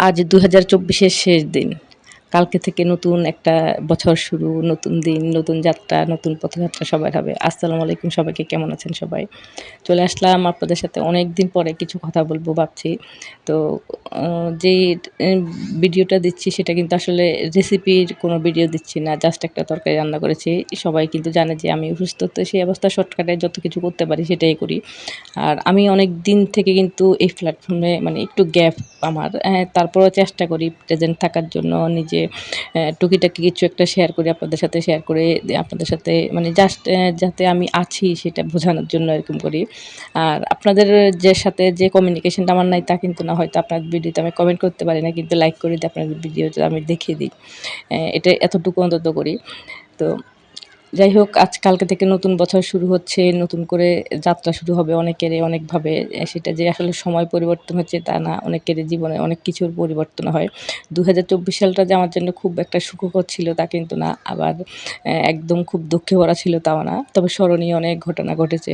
আজ দু হাজার চব্বিশের শেষ দিন। কালকে থেকে নতুন একটা বছর শুরু নতুন দিন নতুন যাত্রা নতুন পথযাত্রা সবার হবে। আসসালামু আলাইকুম সবাইকে কেমন আছেন সবাই? চলে আসলাম আপনাদের সাথে অনেক দিন পরে কিছু কথা বলব ভাবছি। তো যে ভিডিওটা দিচ্ছি সেটা কিন্তু আসলে রেসিপির কোনো ভিডিও দিচ্ছি না জাস্ট একটা তরকারি রান্না করেছি। সবাই কিন্তু জানে যে আমি অসুস্থ তো সেই অবস্থা শর্টকাটে যত কিছু করতে পারি সেটাই করি। আর আমি অনেক দিন থেকে কিন্তু এই প্ল্যাটফর্মে মানে একটু গ্যাপ আমার হ্যাঁ, তারপরেও চেষ্টা করি প্রেজেন্ট থাকার জন্য নিজে আহ, টুকিটাকি কিছু একটা শেয়ার করি আপনাদের সাথে শেয়ার করে আপনাদের সাথে মানে জাস্ট যাতে আমি আছি সেটা বোঝানোর জন্য এরকম করি। আর আপনাদের যে সাথে যে কমিউনিকেশনটা আমার নাই তা কিন্তু না হয়তো আপনার ভিডিওতে আমি কমেন্ট করতে পারি না কিন্তু লাইক করে দিই আপনাদের ভিডিওটা আমি দেখিয়ে দিই। এটা এতটুকু অন্তত করি। তো যাই হোক আজকালকে থেকে নতুন বছর শুরু হচ্ছে, নতুন করে যাত্রা শুরু হবে অনেকেরই অনেকভাবে। সেটা যে আসলে সময় পরিবর্তন হচ্ছে তা না অনেকেরই জীবনে অনেক কিছুর পরিবর্তন হয়। দু হাজার চব্বিশ সালটা যে আমার জন্য খুব একটা সুখকর ছিল তা কিন্তু না, আবার একদম খুব দুঃখে ভরা ছিল তাও না। তবে স্মরণীয় অনেক ঘটনা ঘটেছে,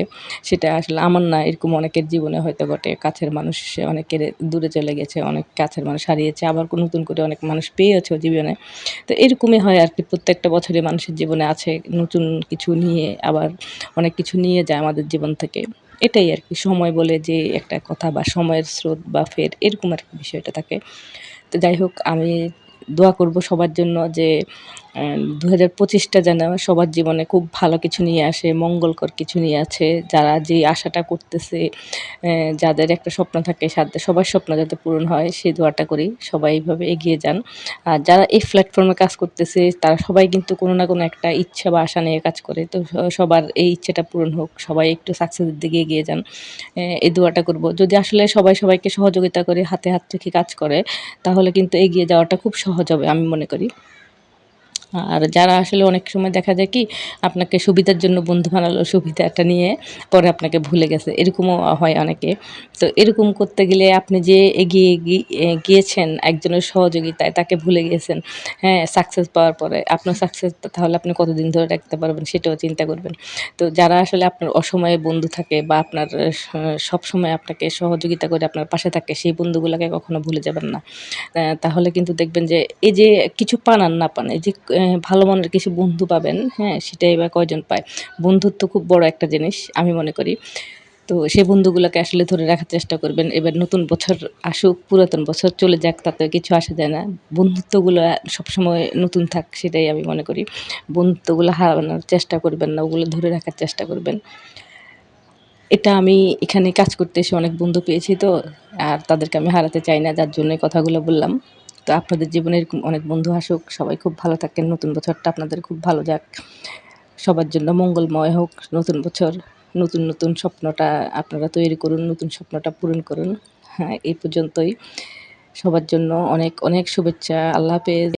সেটা আসলে আমার না, এরকম অনেকের জীবনে হয়তো ঘটে কাছের মানুষ অনেকের দূরে চলে গেছে, অনেক কাছের মানুষ হারিয়েছে, আবার নতুন করে অনেক মানুষ পেয়েছে জীবনে। তো এরকমই হয় আর কি, প্রত্যেকটা বছরে মানুষের জীবনে আছে নতুন কিছু নিয়ে, আবার অনেক কিছু নিয়ে যায় আমাদের জীবন থেকে। এটাই আর কি, সময় বলে যে একটা কথা বা সময়ের স্রোত বা ফের এরকম আর কি বিষয়টা থাকে। তো যাই হোক, আমি দোয়া করব সবার জন্য যে দু হাজার পঁচিশটা যেন সবার জীবনে খুব ভালো কিছু নিয়ে আসে, মঙ্গলকর কিছু নিয়ে আসে যারা যে আশাটা করতেছে যাদের একটা স্বপ্ন থাকে সাথে সবার স্বপ্ন যাতে পূরণ হয় সেই দোয়াটা করি, সবাই এইভাবে এগিয়ে যান। আর যারা এই প্ল্যাটফর্মে কাজ করতেছে, তারা সবাই কিন্তু কোনো না কোনো একটা ইচ্ছা বা আশা নিয়ে কাজ করে। তো সবার এই ইচ্ছেটা পূরণ হোক, সবাই একটু সাকসেসের দিকে এগিয়ে যান। এই দোয়াটা করব। যদি আসলে সবাই সবাইকে সহযোগিতা করে, হাতে হাত রেখে কাজ করে, তাহলে কিন্তু এগিয়ে যাওয়াটা খুব সহজ হবে, আমি মনে করি। আর যারা আসলে অনেক সময় দেখা যায় কি, আপনাকে সুবিধার জন্য বন্ধু বানালো সুবিধাটা নিয়ে, পরে আপনাকে ভুলে গেছে। এরকমও হয় অনেকে। তো এরকম করতে গেলে আপনি যে এগিয়ে গিয়েছেন একজনের সহযোগিতায়, তাকে ভুলে গিয়েছেন হ্যাঁ সাকসেস পাওয়ার পরে, আপনার সাকসেস তাহলে আপনি কতদিন ধরে রাখতে পারবেন সেটাও চিন্তা করবেন। তো যারা আসলে আপনার অসময়ে বন্ধু থাকে বা আপনার সব সময় আপনাকে সহযোগিতা করে আপনার পাশে থাকে, সেই বন্ধুগুলোকে কখনো ভুলে যাবেন না। তাহলে কিন্তু দেখবেন যে, এই যে কিছু পান আর না পান, এই যে ভালো মনের কিছু বন্ধু পাবেন হ্যাঁ সেটাই এবার কয়জন পায়। বন্ধুত্ব খুব বড় একটা জিনিস, আমি মনে করি। তো সেই বন্ধুগুলোকে আসলে ধরে রাখার চেষ্টা করবেন। এবার নতুন বছর আসুক, পুরাতন বছর চলে যাক, তাতে কিছু আসা যায় না। বন্ধুত্বগুলো সবসময় নতুন থাক, সেটাই আমি মনে করি। বন্ধুত্বগুলো হারানোর চেষ্টা করবেন না, ওগুলো ধরে রাখার চেষ্টা করবেন। এটা আমি এখানে কাজ করতে এসে অনেক বন্ধু পেয়েছি তো, আর তাদেরকে আমি হারাতে চাই না, যার জন্য কথাগুলো বললাম। তো আপনাদের জীবনের অনেক বন্ধু আসুক, সবাই খুব ভালো থাকেন, নতুন বছরটা আপনাদের খুব ভালো যাক। সবার জন্য মঙ্গলময় হোক, নতুন বছর, নতুন নতুন স্বপ্নটা আপনারা তৈরি করুন, নতুন স্বপ্নটা পূরণ করুন। হ্যাঁ এই পর্যন্তই। সবার জন্য অনেক অনেক শুভেচ্ছা, আল্লাহ হাফেজ।